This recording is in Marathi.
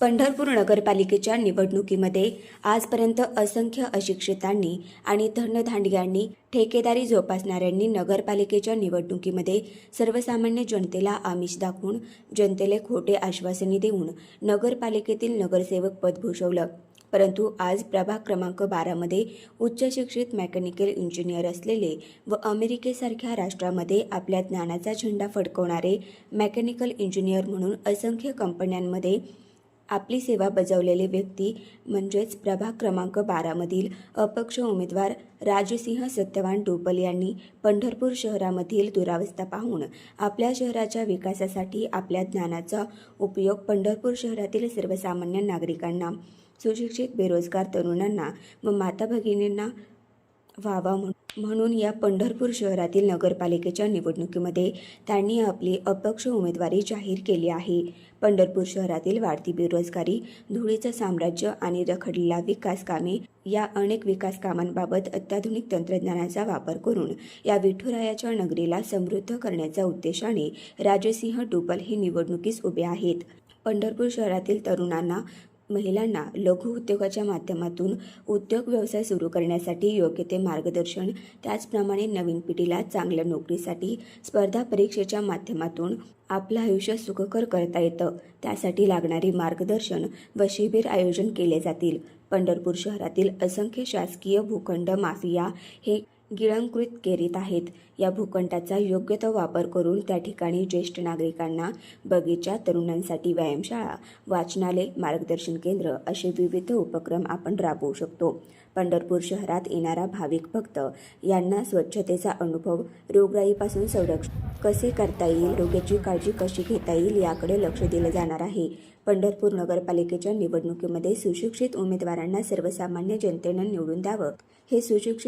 पंढरपूर नगरपालिकेच्या निवडणुकीमध्ये आजपर्यंत असंख्य अशिक्षितांनी आणि धनधांडग्यांनी ठेकेदारी जोपासणाऱ्यांनी नगरपालिकेच्या निवडणुकीमध्ये सर्वसामान्य जनतेला आमिष दाखवून जनतेला खोटे आश्वासने देऊन नगरपालिकेतील नगरसेवक पद भूषवलं. परंतु आज प्रभाग क्रमांक बारामध्ये उच्च शिक्षित मेकॅनिकल इंजिनियर असलेले व अमेरिकेसारख्या राष्ट्रामध्ये आपल्या ज्ञानाचा झेंडा फडकवणारे मेकॅनिकल इंजिनियर म्हणून असंख्य कंपन्यांमध्ये आपली सेवा बजावलेले व्यक्ती म्हणजेच प्रभाग क्रमांक बारामधील अपक्ष उमेदवार राजसिंह सत्यवान डोपल यांनी पंढरपूर शहरामधील दुरावस्था पाहून आपल्या शहराच्या विकासासाठी आपल्या ज्ञानाचा उपयोग पंढरपूर शहरातील सर्वसामान्य नागरिकांना सुशिक्षित बेरोजगार तरुणांना व माता भगिनींना व्हावा म्हणून. या पंढरपूर शहरातील नगरपालिकेच्या निवडणुकीमध्ये त्यांनी आपली अपक्ष उमेदवारी जाहीर केली आहे. पंढरपूर शहरातील वाढती बेरोजगारी धुळीचं साम्राज्य आणि रखडलेला विकास कामे या अनेक विकास कामांबाबत अत्याधुनिक तंत्रज्ञानाचा वापर करून या विठुरायाच्या नगरीला समृद्ध करण्याच्या उद्देशाने राजसिंह डुबल हे निवडणुकीस उभे आहेत. पंढरपूर शहरातील तरुणांना महिलांना लघु उद्योगाच्या माध्यमातून उद्योग व्यवसाय सुरू करण्यासाठी योग्य ते मार्गदर्शन त्याचप्रमाणे नवीन पिढीला चांगल्या नोकरीसाठी स्पर्धा परीक्षेच्या माध्यमातून आपलं आयुष्य सुखकर करता येतं. त्यासाठी लागणारी मार्गदर्शन व शिबिर आयोजन केले जातील. पंढरपूर शहरातील असंख्य शासकीय भूखंड माफिया हे गिळंकृत करीत आहेत. या भूखंडाचा योग्य तो वापर करून त्या ठिकाणी ज्येष्ठ नागरिकांना बगीचा तरुणांसाठी व्यायामशाळा वाचनालय मार्गदर्शन केंद्र असे विविध उपक्रम आपण राबवू शकतो. पंढरपूर शहरात येणारा भाविक भक्त यांना स्वच्छतेचा अनुभव रोगराईपासून संरक्षण कसे करता येईल रोग्याची काळजी कशी घेता येईल याकडे लक्ष दिलं जाणार आहे. पंढरपूर नगरपालिकेच्या निवडणुकीमध्ये सुशिक्षित उमेदवारांना सर्वसामान्य जनतेनं निवडून द्यावं. हे सुशिक्षित